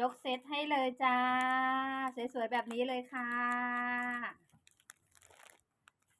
ยกเซตให้เลยจ้า สวยๆแบบนี้เลยค่ะ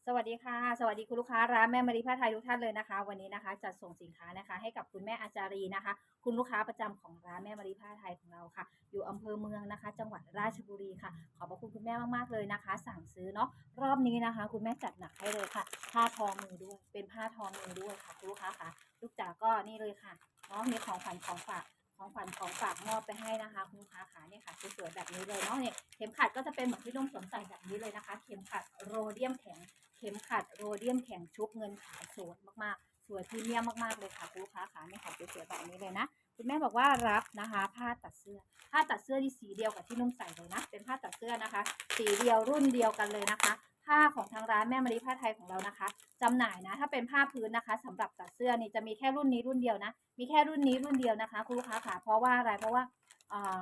สวัสดีค่ะ สวัสดีคุณลูกค้าร้านแม่มารีผ้าไทยทุกท่านเลยนะคะ วันนี้นะคะ จัดส่งสินค้านะคะ ให้กับคุณแม่อาจารีนะคะ คุณลูกค้าประจำของร้านแม่มารีผ้าไทยของเราค่ะ อยู่อำเภอเมืองนะคะ จังหวัดราชบุรีค่ะ ขอบพระคุณคุณแม่มากๆเลยนะคะ สั่งซื้อเนาะรอบนี้นะคะ คุณแม่จัดหนักให้เลยค่ะ ผ้าทองมือด้วย เป็นผ้าทองมือด้วยค่ะคุณลูกค้าค่ะ ลูกจ๋าก็นี่เลยค่ะเนาะมีของขวัญของฝาก ของขวัญของฝากมอบไปให้นะคะคุณลูกค้าขาเนี่ยค่ะสวยๆแบบนี้เลยเนาะเนี่ยเข็มขัดก็จะเป็นเหมือนที่นุ่มสวมใส่แบบนี้เลยนะคะ เข็มขัดโรเดียมแข็ง เข็มขัดโรเดียมแข็งชุบเงินขายสวยมากๆ สวยพรีเมียมมากๆเลยค่ะคุณลูกค้าขาเนี่ยค่ะสวยๆแบบนี้เลยนะคุณแม่บอกว่ารับนะคะ ผ้าตัดเสื้อ ผ้าตัดเสื้อที่สีเดียวกับที่นุ่มใส่เลยนะ เป็นผ้าตัดเสื้อนะคะ สีเดียวรุ่นเดียวกันเลยนะคะ ผ้าของทางร้านแม่มารีผ้าไทยของเรานะคะจำหน่ายนะ ถ้าเป็นผ้าพื้นนะคะสำหรับตัดเสื้อนี่จะมีแค่รุ่นนี้รุ่นเดียวนะ มีแค่รุ่นนี้รุ่นเดียวนะคะ คุณลูกค้าค่ะ เพราะว่าอะไร เพราะว่าอ่า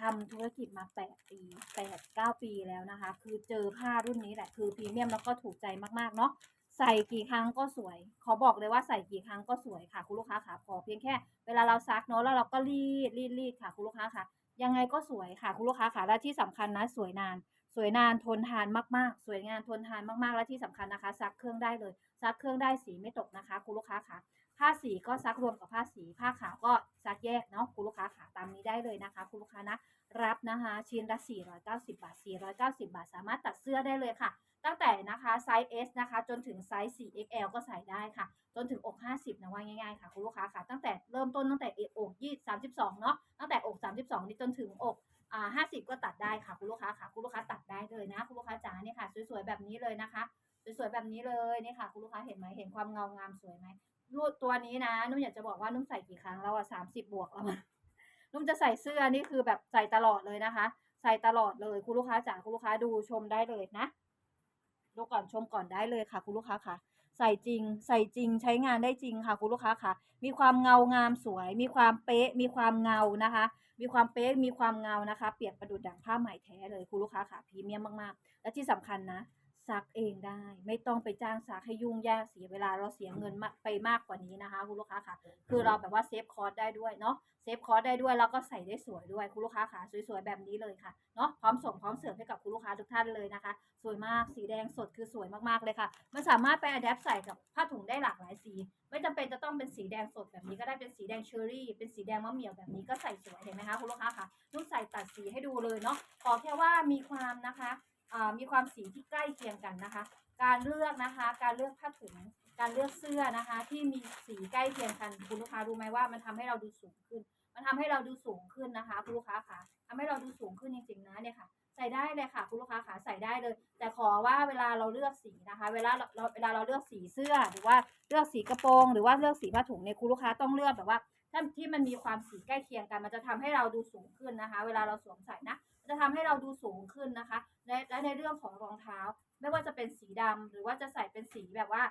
ทำธุรกิจมา 8 ปี 8 9 ปีแล้วนะคะ คือเจอผ้ารุ่นนี้แหละ คือพรีเมียมแล้วก็ถูกใจมากๆเนาะใส่กี่ครั้งก็สวย ขอบอกเลยว่าใส่กี่ครั้งก็สวยค่ะ คุณลูกค้าค่ะพอเพียงแค่ เวลาเราซักเนาะแล้วเราก็รีดรีดรีดค่ะ คุณลูกค้าค่ะ ยังไงก็สวยค่ะ คุณลูกค้าค่ะและที่สำคัญนะสวยนาน สวยนานทนทานมากๆ สวยงานทนทานมากๆ และที่สำคัญนะคะ ซักเครื่องได้เลย ซักเครื่องได้สีไม่ตกนะคะ คุณลูกค้าค่ะ ผ้าสีก็ซักรวมกับผ้าสีผ้าขาวก็ซักแยกเนาะคุณลูกค้าค่ะตามนี้ได้เลยนะคะ คุณลูกค้านะ รับนะคะชิ้นละ 490 บาท 490 บาท สามารถตัดเสื้อได้เลยค่ะ ตั้งแต่นะคะไซส์ S นะคะ จนถึงไซส์ 4XL ก็ใส่ได้ค่ะ จนถึงอก 50 นะว่าง่ายๆค่ะคุณลูกค้าค่ะ ตั้งแต่เริ่มต้นตั้งแต่อก20 32 เนาะตั้งแต่อก 32 นี่จนถึงอก อ่า50 ก็ตัดได้ค่ะคุณลูกค้าค่ะคุณลูกค้าตัดได้เลยนะ คุณลูกค้าจ๋าเนี่ยค่ะ สวยๆแบบนี้เลยนะคะสวยๆแบบนี้เลยนี่ค่ะ คุณลูกค้าเห็นไหมเห็นความเงางามสวยไหมรูดตัวนี้นะนุ่มอยากจะบอกว่านุ่มใส่กี่ครั้งแล้วอะ30บบวกแล้วอะนุ่มจะใส่เสื้อนี่คือแบบใส่ตลอดเลยนะคะ ใส่ตลอดเลยคุณลูกค้าจ๋าคุณลูกค้าดูชมได้เลยนะดูก่อนชมก่อนได้เลยค่ะ คุณลูกค้าค่ะ ใส่จริง ใส่จริงใช้งานได้จริงค่ะคุณลูกค้าค่ะ มีความเงางามสวย มีความเป๊ะ มีความเงานะคะ มีความเป๊ะมีความเงานะคะ เปรียบประดุดดังผ้าไหมแท้เลยคุณลูกค้าค่ะพรีเมียมมากๆ และที่สำคัญนะ ซักเองได้ ไม่ต้องไปจ้างซักให้ยุ่งยากเสียเวลาเราเสียเงินมากไปมากกว่านี้นะคะคุณลูกค้าค่ะ คือเราแบบว่าเซฟคอร์สได้ด้วยเนาะเซฟคอร์สได้ด้วยแล้วก็ใส่ได้สวยด้วยคุณลูกค้าค่ะสวยๆแบบนี้เลยค่ะเนาะพร้อมส่งพร้อมเสิร์ฟให้กับคุณลูกค้าทุกท่านเลยนะคะ สวยมากสีแดงสดคือสวยมากๆเลยค่ะมันสามารถไปอัดแอปใส่กับผ้าถุงได้หลากหลายสี ไม่จำเป็นจะต้องเป็นสีแดงสดแบบนี้ก็ได้เป็นสีแดงเชอรี่ เป็นสีแดงมะเหมี่ยวแบบนี้ก็ใส่สวยเห็นไหมคะคุณลูกค้าค่ะนุ่มใส่ตัดสีให้ดูเลยเนาะขอแค่ว่ามีความนะคะอ่า มีความสีที่ใกล้เคียงกันนะคะ การเลือกนะคะ การเลือกผ้าถุง การเลือกเสื้อนะคะ ที่มีสีใกล้เคียงกันคุณลูกค้ารู้ไหมว่ามันทำให้เราดูสูงขึ้น มันทำให้เราดูสูงขึ้นนะคะคุณลูกค้าค่ะทำให้เราดูสูงขึ้นจริงๆนะเนี่ยค่ะใส่ได้เลยค่ะคุณลูกค้าขาใส่ได้เลย แต่ขอว่าเวลาเราเลือกสีนะคะ เวลาเราเวลาเราเลือกสีเสื้อหรือว่าเลือกสีกระโปรงหรือว่าเลือกสีผ้าถุงเนี่ยคุณลูกค้าต้องเลือกแบบว่าถ้าที่มันมีความสีใกล้เคียงกัน มันจะทำให้เราดูสูงขึ้นนะคะ เวลาเราสวมใส่นะมัน จะทำให้เราดูสูงขึ้นนะคะและและในเรื่องของรองเท้า ไม่ว่าจะเป็นสีดำหรือว่าจะใส่เป็นสีแบบว่า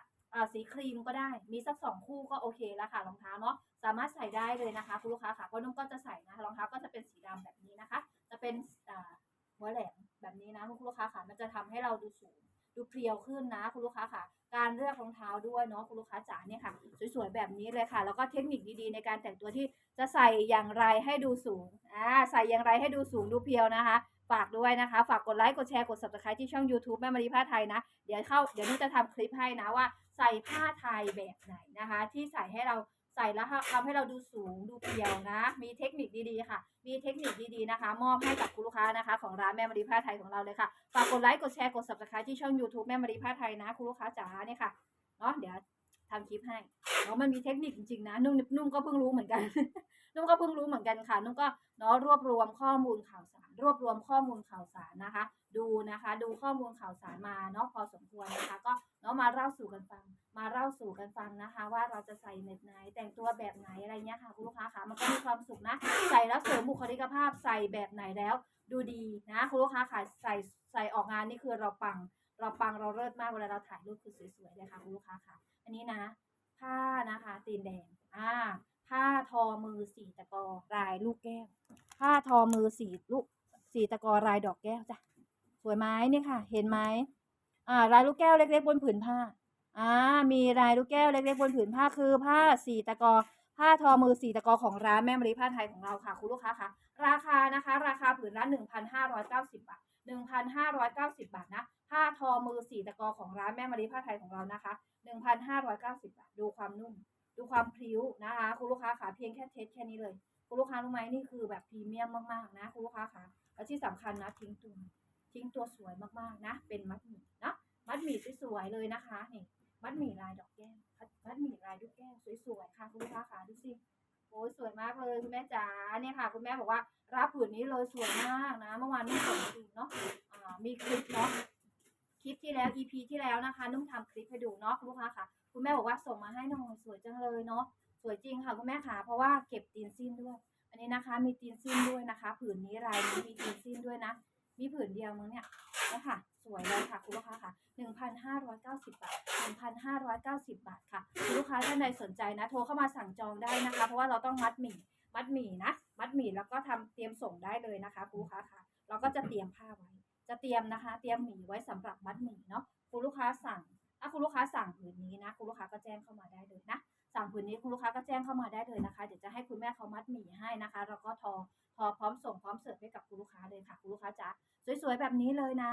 สีครีมก็ได้มีสักสองคู่ก็โอเคแล้วค่ะรองเท้าเนาะสามารถใส่ได้เลยนะคะคุณลูกค้าค่ะเพราะนุ่มก็จะใส่นะรองเท้าก็จะเป็นสีดำแบบนี้นะคะ จะเป็นหัวแหลมแบบนี้นะคุณลูกค้าค่ะมันจะทำให้เราดูสูงดูเพรียวขึ้นนะคุณลูกค้าค่ะ การเลือกรองเท้าด้วยเนาะคุณลูกค้าจ๋าเนี่ยค่ะ สวยๆแบบนี้เลยค่ะ แล้วก็เทคนิคดีๆ ในการแต่งตัวที่จะใส่อย่างไรให้ดูสูงอ่าใส่อย่างไรให้ดูสูงดูเพียวนะคะฝากด้วยนะคะ ฝากกดไลค์กดแชร์กด subscribe ที่ช่อง YouTube แม่มารีผ้าไทยนะ เดี๋ยวเข้าเดี๋ยวนุ่นจะทำคลิปให้นะว่าใส่ผ้าไทยแบบไหนนะคะ ที่ใส่ให้เรา ใส่แล้วทำให้เราดูสูงดูเพรียวนะ มีเทคนิคดีๆค่ะ มีเทคนิคดีๆนะคะ มอบให้กับคุณลูกค้านะคะ ของร้านแม่มารีผ้าไทยของเราเลยค่ะฝากกดไลค์กดแชร์กด subscribe ที่ช่อง YouTube แม่มารีผ้าไทยนะคุณลูกค้าจ๋าเนี่ยค่ะเนาะเดี๋ยวทำคลิปให้เนาะมันมีเทคนิคจริงๆนะนุ่มนุ่มก็เพิ่งรู้เหมือนกัน นุ่มก็เพิ่งรู้เหมือนกันค่ะ นุ่มก็เนาะรวบรวมข้อมูลข่าวสาร รวบรวมข้อมูลข่าวสารนะคะ ดูนะคะดูข้อมูลข่าวสารมาเนาะพอสมควรนะคะ ก็เนาะมาเล่าสู่กันฟัง มาเล่าสู่กันฟังนะคะ ว่าเราจะใส่เน็ตไหนแต่งตัวแบบไหนอะไรเงี้ยค่ะคุณลูกค้าค่ะมันก็มีความสุขนะ ใส่แล้วเสริมบุคลิกภาพใส่แบบไหนแล้ว ดูดีนะคุณลูกค้าค่ะใส่ใส่ออกงานนี่คือเราปัง เราปังเราเลิศมากเวลาเราถ่ายรูปคือสวยๆเลยค่ะคุณลูกค้าค่ะ อันนี้นะผ้านะคะตีนแดงอ่าผ้าทอมือสีตะกอลายลูกแก้วผ้าทอมือสีลูก สีตะกอลายดอกแก้วจ้ะสวยไหมเนี่ยค่ะ เห็นไหมอ่าลายลูกแก้วเล็ก ๆ บนผืนผ้าอ่ามีลายลูกแก้วเล็ก ๆ บนผืนผ้าคือผ้าสีตะกอผ้าทอมือสีตะกอของร้านแม่มะลิผ้าไทยของเราค่ะ คุณลูกค้าคะราคานะคะ ราคาผืนละ1,590บาท1,590บาทนะผ้าทอมือสีตะกอของร้านแม่มารีผ้าไทยของเรานะคะ1,590บาทดูความนุ่ม ดูความพริ้วนะคะ คุณลูกค้าขาเพียงแค่เทสแค่นี้เลย คุณลูกค้ารู้ไหมนี่คือแบบพรีเมียมมากๆนะคุณลูกค้าขาแล้วที่สำคัญนะทิ้งตัวทิ้งตัวสวยมากๆนะ เป็นมัดหมี่นะมัดหมี่สวยๆเลยนะคะนี่มัดหมี่ลายดอกแก้วมัดหมี่ลายลูกแก้วสวยๆค่ะคุณลูกค้าขาดูสิโอ้ยสวยมากเลยคุณแม่จ๋าเนี่ยค่ะ คุณแม่บอกว่ารับผืนนี้เลยสวยมากนะ เมื่อวานนุ่มส่งให้ดูเนาะมีคลิปเนาะคลิปที่แล้ว EP ที่แล้วนะคะ นุ่มทำคลิปให้ดูเนาะคุณลูกค้าค่ะ คุณแม่บอกว่าส่งมาให้หน่อยสวยจังเลยเนาะสวยจริงค่ะคุณแม่ค่ะเพราะว่าเก็บตีนสิ้นด้วย อันนี้นะคะ มีตีนสิ้นด้วยนะคะ ผืนนี้ลายนี้มีตีนสิ้นด้วยนะมีผืนเดียวมั้งเนี่ยนะคะสวยเลยค่ะคุณลูกค้าค่ะ 1,590 บาท 1,590 บาทค่ะคุณลูกค้าท่านใดสนใจนะ โทรเข้ามาสั่งจองได้นะคะ เพราะว่าเราต้องมัดหมี่ มัดหมี่นะ มัดหมี่แล้วก็ทำเตรียมส่งได้เลยนะคะคุณลูกค้าค่ะ เราก็จะเตรียมผ้าไว้ จะเตรียมนะคะ เตรียมหมี่ไว้สำหรับมัดหมี่เนาะคุณลูกค้าสั่ง ถ้าคุณลูกค้าสั่งผืนนี้นะคุณลูกค้าก็แจ้งเข้ามาได้เลยนะสั่งผืนนี้คุณลูกค้าก็แจ้งเข้ามาได้เลยนะคะ เดี๋ยวจะให้คุณแม่เขามัดหมี่ให้นะคะ แล้วก็ทอทอพร้อมส่งพร้อมเสิร์ฟให้กับคุณลูกค้าเลยค่ะ คุณลูกค้าจ๋าสวยๆแบบนี้เลยนะ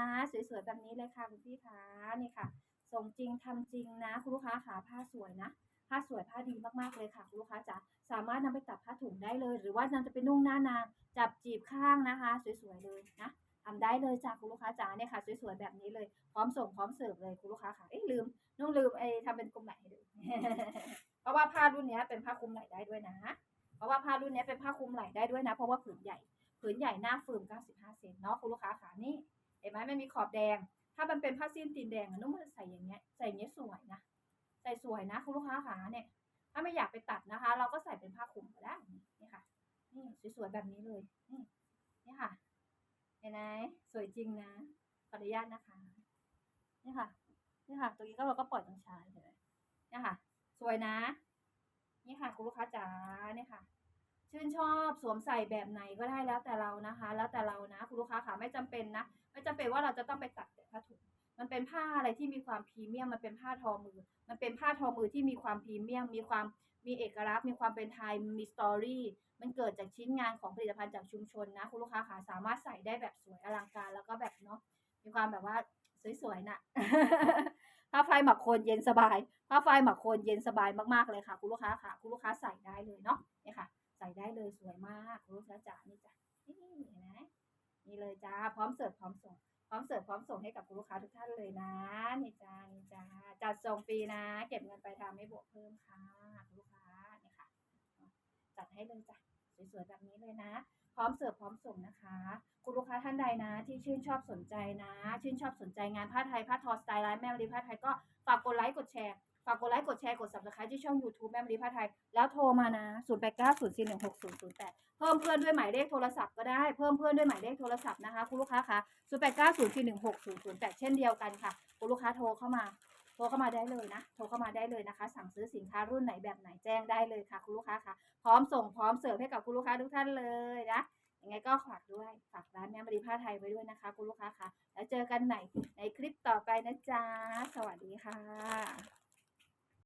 สวยๆแบบนี้เลยค่ะคุณพี่คะนี่ค่ะ ส่งจริงทำจริงนะ คุณลูกค้าขาผ้าสวยนะผ้าสวยผ้าดีมากๆเลยค่ะคุณลูกค้าจ๋าสามารถนำไปตัดผ้าถุงได้เลย หรือว่านำจะไปนุ่งหน้านางจับจีบข้างนะคะ สวยๆเลยนะ ทำได้เลยจ้ะคุณลูกค้าจ๋าเนี่ยค่ะสวยๆแบบนี้เลยพร้อมส่งพร้อมเสิร์ฟเลยคุณลูกค้าค่ะเอ้ยลืมนุ่งลืมไอ้ทำเป็นกลมไหล่ให้ดูเพราะว่าผ้ารุ่นเนี้ยเป็นผ้าคลุมไหล่ได้ด้วยนะ เพราะว่าผ้ารุ่นเนี้ยเป็นผ้าคลุมไหล่ได้ด้วยนะ เพราะว่าผืนใหญ่ผืนใหญ่หน้าฟืม95เซนเนาะคุณลูกค้าขานี่เห็นไหมไม่มีขอบแดง ถ้ามันเป็นผ้าสิ้นตีนแดงนุ่มใส่อย่างเงี้ยใส่อย่างเงี้ยสวยนะใส่สวยนะคุณลูกค้าขาเนี่ยถ้าไม่อยากไปตัดนะคะ เราก็ใส่เป็นผ้าคลุมก็ได้นี่ค่ะนี่สวยๆแบบนี้เลยนี่นี่ค่ะ เห็นไหมสวยจริงนะ ขออนุญาตนะคะ นี่ค่ะ นี่ค่ะตัวนี้ก็เราก็ปล่อยตรงชายเลยนี่ค่ะ สวยนะ นี่ค่ะ คุณลูกค้าจ๋าเนี่ยค่ะ ชื่นชอบสวมใส่แบบไหนก็ได้แล้วแต่เรานะคะ แล้วแต่เรานะ คุณลูกค้าค่ะไม่จำเป็นนะ ไม่จำเป็นว่าเราจะต้องไปตัดแต่ผ้าถุง มันเป็นผ้าอะไรที่มีความพรีเมียม มันเป็นผ้าทอมือ มันเป็นผ้าทอมือที่มีความพรีเมียม มีความมีเอกลักษณ์ มีความเป็นไทย มีสตอรี่ มันเกิดจากชิ้นงานของผลิตภัณฑ์จากชุมชนนะ คุณลูกค้าค่ะสามารถใส่ได้แบบสวยอลังการ แล้วก็แบบเนาะ มีความแบบว่าสวยๆน่ะผ้าไฟหมักโคนเย็นสบายผ้าไฟหมักโคนเย็นสบายมากๆเลยค่ะ คุณลูกค้าค่ะ คุณลูกค้าใส่ได้เลยเนาะ นี่ค่ะ ใส่ได้เลยสวยมาก คุณลูกค้าจ๋านี่จ้ะนี่เห็นไหมนี่เลยจ้า พร้อมเสิร์ฟพร้อมส่ง พร้อมเสิร์ฟพร้อมส่งให้กับคุณลูกค้าทุกท่านเลยนะนี่จ้านี่จ้าจัดส่งฟรีนะ เก็บเงินไปลายทางไม่บวกเพิ่มค่ะคุณลูกค้านี่ค่ะ จัดให้เลยจ้ะสวยๆแบบนี้เลยนะ พร้อมเสิร์ฟพร้อมส่งนะคะ คุณลูกค้าท่านใดนะ ที่ชื่นชอบสนใจนะ ชื่นชอบสนใจงานผ้าไทยผ้าทอสไตล์ร้านแม่มรีผ้าไทยก็ฝากกดไลค์กดแชร์ ฝากกดไลค์ กดแชร์ กด subscribe ที่ช่อง YouTube แม่มรีผ้าไทย แล้วโทรมานะ 0 8 9 0 4 1 6 0 0 8 เพิ่มเพื่อนด้วยหมายเลขโทรศัพท์ก็ได้ เพิ่มเพื่อนด้วยหมายเลขโทรศัพท์นะคะ คุณลูกค้าคะ0 8 9 0 4 1 6 0 0 8 เช่นเดียวกันค่ะ คุณลูกค้าโทรเข้ามา โทรเข้ามาได้เลยนะ โทรเข้ามาได้เลยนะคะ สั่งซื้อสินค้ารุ่นไหนแบบไหนแจ้งได้เลยค่ะ คุณลูกค้าคะพร้อมส่งพร้อมเสิร์ฟให้กับคุณลูกค้าทุกท่านเลยนะยังไงก็ฝากด้วย ฝากร้านแม่มรีผ้าไทยไว้ด้วยนะคะ คุณลูกค้าคะแล้วเจอกันใหม่ในคลิปต่อไปนะจ๊ะ สวัสดีค่ะ